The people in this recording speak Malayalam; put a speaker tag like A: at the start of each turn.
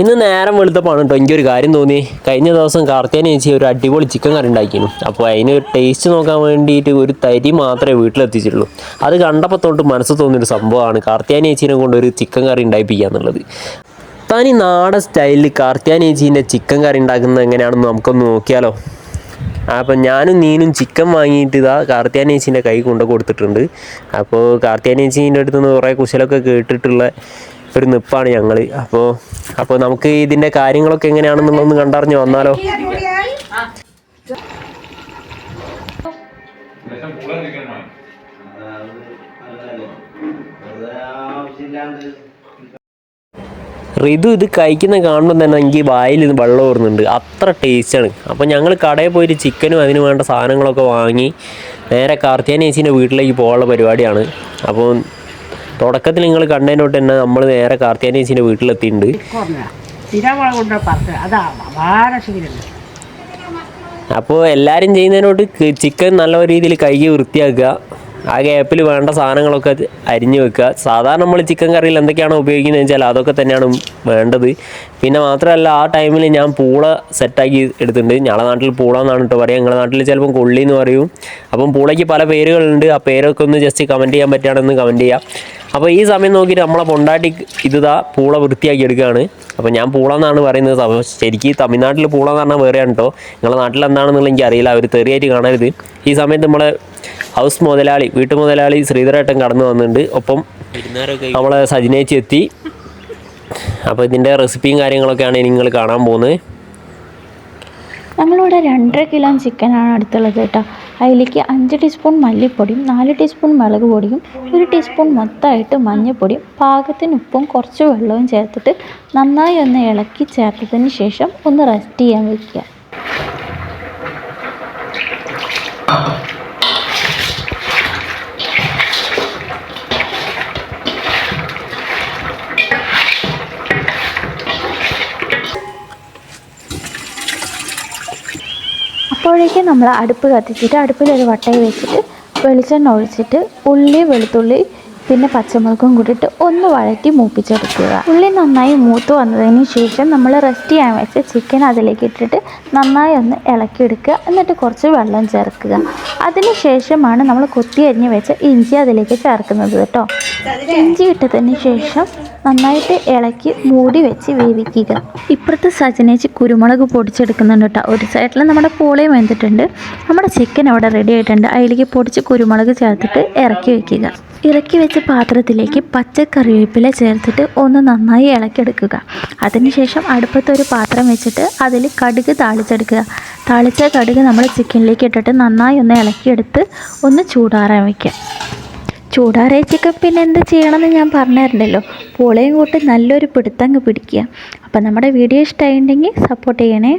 A: ഇന്ന് നേരം വെളുത്തപ്പാണ് കേട്ടോ എനിക്കൊരു കാര്യം തോന്നി. കഴിഞ്ഞ ദിവസം കാർത്തിയാനി ചേച്ചി ഒരു അടിപൊളി ചിക്കൻ കറി ഉണ്ടാക്കിയിരുന്നു അപ്പോൾ അതിന് ടേസ്റ്റ് നോക്കാൻ വേണ്ടിയിട്ട് ഒരു തരി മാത്രമേ വീട്ടിലെത്തിച്ചിട്ടുള്ളൂ. അത് കണ്ടപ്പോൾ തൊട്ട് മനസ്സ് തോന്നിയൊരു സംഭവമാണ് കാർത്തിയാനി ചേച്ചീനെ കൊണ്ട് ഒരു ചിക്കൻ കറി ഉണ്ടായിപ്പിക്കുക എന്നുള്ളത്. തനി നാടൻ സ്റ്റൈലിൽ കാർത്തിയാനി ചേച്ചീന്റെ ചിക്കൻ കറി ഉണ്ടാക്കുന്നത് എങ്ങനെയാണെന്ന് നമുക്കൊന്ന് നോക്കിയാലോ? അപ്പം ഞാനും നീനും ചിക്കൻ വാങ്ങിയിട്ട് ഇതാ കാർത്തിയാനേച്ചിന്റെ കൈ കൊണ്ടു കൊടുത്തിട്ടുണ്ട്. അപ്പോൾ കാർത്തിയാനേച്ചീന്റെ അടുത്ത് നിന്ന് കുറേ കുശലൊക്കെ കേട്ടിട്ടുള്ള ഒരു നിപ്പാണ് ഞങ്ങൾ അപ്പോൾ അപ്പോൾ നമുക്ക് ഇതിന്റെ കാര്യങ്ങളൊക്കെ എങ്ങനെയാണെന്നുള്ളതൊന്ന് കണ്ടറിഞ്ഞ് വന്നാലോ? റിതു ഇത് കഴിക്കുന്ന കാണുമ്പോൾ തന്നെ എനിക്ക് വായിൽ ഇത് വെള്ളം ഓർന്നുണ്ട് അത്ര ടേസ്റ്റാണ് അപ്പോൾ ഞങ്ങൾ കടയിൽ പോയിട്ട് ചിക്കനും അതിന് വേണ്ട സാധനങ്ങളൊക്കെ വാങ്ങി നേരെ കാർത്തിയാനേച്ചിന്റെ വീട്ടിലേക്ക് പോകാനുള്ള പരിപാടിയാണ്. അപ്പോൾ തുടക്കത്തിൽ നിങ്ങൾ കണ്ടതിനോട്ട് തന്നെ നമ്മൾ നേരെ വീട്ടിലെത്തിയിട്ടുണ്ട്.
B: അതാ അപാര ശീലം
A: അപ്പോൾ എല്ലാവരും ചെയ്യുന്നതിനോട്ട് ചിക്കൻ നല്ല രീതിയിൽ കൈ വൃത്തിയാക്കുക. ആ ഗ്യാപ്പിൽ വേണ്ട സാധനങ്ങളൊക്കെ അരിഞ്ഞു വെക്കുക. സാധാരണ നമ്മൾ ചിക്കൻ കറിയിൽ എന്തൊക്കെയാണോ ഉപയോഗിക്കുന്നത് വെച്ചാൽ അതൊക്കെ തന്നെയാണ് വേണ്ടത്. പിന്നെ മാത്രമല്ല ആ ടൈമിൽ ഞാൻ പൂള സെറ്റാക്കി എടുത്തിട്ടുണ്ട്. ഞങ്ങളുടെ നാട്ടിൽ പൂള എന്നാണ് കേട്ടോ പറയുക ഞങ്ങളുടെ നാട്ടിൽ ചിലപ്പം കൊള്ളി എന്ന് പറയും. അപ്പം പൂളയ്ക്ക് പല പേരുകളുണ്ട്. ആ പേരൊക്കെ ഒന്ന് ജസ്റ്റ് കമന്റ് ചെയ്യാൻ പറ്റുകയാണെന്ന് കമന്റ് ചെയ്യാം. അപ്പോൾ ഈ സമയം നോക്കിയിട്ട് നമ്മളെ പൊണ്ടാട്ടി ഇതാ പൂള വൃത്തിയാക്കി എടുക്കുകയാണ്. അപ്പോൾ ഞാൻ പൂള എന്നാണ് പറയുന്നത്. ശരിക്കും തമിഴ്നാട്ടിൽ പൂള എന്ന് പറഞ്ഞാൽ വേറെയാണ് കേട്ടോ നിങ്ങളുടെ നാട്ടിൽ എന്താണെന്നുള്ള എനിക്കറിയില്ല അവർ തെറിയായിട്ട് കാണരുത്. ഈ സമയത്ത് നമ്മളെ ഹൗസ് മുതലാളി വീട്ടു മുതലാളി ശ്രീധരേട്ടൻ കടന്നു വന്നിട്ടുണ്ട്. ഒപ്പം നമ്മളെ സജിനേച്ചി എത്തി. അപ്പോൾ ഇതിന്റെ റെസിപ്പിയും കാര്യങ്ങളൊക്കെയാണ് നിങ്ങൾ കാണാൻ പോകുന്നത്.
C: നമ്മളിവിടെ രണ്ടര കിലോ ചിക്കനാണ് അടുത്തുള്ളത് കേട്ടോ. അതിലേക്ക് അഞ്ച് ടീസ്പൂൺ മല്ലിപ്പൊടിയും നാല് ടീസ്പൂൺ മുളക് പൊടിയും ഒരു ടീസ്പൂൺ മൊത്തമായിട്ട് മഞ്ഞൾപ്പൊടിയും പാകത്തിന് ഉപ്പും കുറച്ച് വെള്ളവും ചേർത്തിട്ട് നന്നായി ഒന്ന് ഇളക്കി ചേർത്തതിന് ശേഷം ഒന്ന് റെസ്റ്റ് ചെയ്യാൻ വയ്ക്കുക അപ്പോഴേക്കും നമ്മൾ അടുപ്പ് കത്തിച്ചിട്ട് അടുപ്പിലൊരു വട്ടയിൽ വെച്ചിട്ട് വെളിച്ചെണ്ണ ഒഴിച്ചിട്ട് ഉള്ളി വെളുത്തുള്ളി പിന്നെ പച്ചമുളകും കൂടിയിട്ട് ഒന്ന് വഴറ്റി മൂപ്പിച്ചെടുക്കുക. ഉള്ളി നന്നായി മൂത്ത് വന്നതിന് ശേഷം നമ്മൾ റെസ്റ്റ് ചെയ്യാൻ വെച്ച ചിക്കൻ അതിലേക്ക് ഇട്ടിട്ട് നന്നായി ഒന്ന് ഇളക്കിയെടുക്കുക. എന്നിട്ട് കുറച്ച് വെള്ളം ചേർക്കുക. അതിന് ശേഷമാണ് നമ്മൾ കൊത്തി അരിഞ്ഞ് വെച്ച ഇഞ്ചി അതിലേക്ക് ചേർക്കുന്നത് കേട്ടോ. ഇഞ്ചി ഇട്ടതിന് ശേഷം നന്നായിട്ട് ഇളക്കി മൂടി വെച്ച് വേവിക്കുക. ഇപ്പുറത്ത് സജനേച്ച് കുരുമുളക് പൊടിച്ചെടുക്കുന്നുണ്ട് കേട്ടോ. ഒരു സൈഡിൽ നമ്മുടെ പോളയും വെന്തിട്ടുണ്ട്. നമ്മുടെ ചിക്കൻ അവിടെ റെഡി ആയിട്ടുണ്ട്. അതിലേക്ക് പൊടിച്ച് കുരുമുളക് ചേർത്തിട്ട് ഇറക്കി വെക്കുക. ഇറക്കി വെച്ച പാത്രത്തിലേക്ക് പച്ചക്കറിവേപ്പില ചേർത്തിട്ട് ഒന്ന് നന്നായി ഇളക്കിയെടുക്കുക. അതിനുശേഷം അടുപ്പത്തൊരു പാത്രം വെച്ചിട്ട് അതിൽ കടുക് താളിച്ചെടുക്കുക. താളിച്ച കടുക് നമ്മൾ ചിക്കനിലേക്ക് ഇട്ടിട്ട് നന്നായി ഒന്ന് ഇളക്കിയെടുത്ത് ഒന്ന് ചൂടാറാൻ വയ്ക്കുക ചൂടാറിയ ചിക്കൻ പിന്നെ എന്ത് ചെയ്യണമെന്ന് ഞാൻ പറഞ്ഞിരുന്നല്ലോ പൂളയും കൂട്ടി നല്ലൊരു പിടുത്തങ്ങ് പിടിക്കുക. അപ്പം നമ്മുടെ വീഡിയോ ഇഷ്ടമായിട്ടുണ്ടെങ്കിൽ സപ്പോർട്ട് ചെയ്യണേ.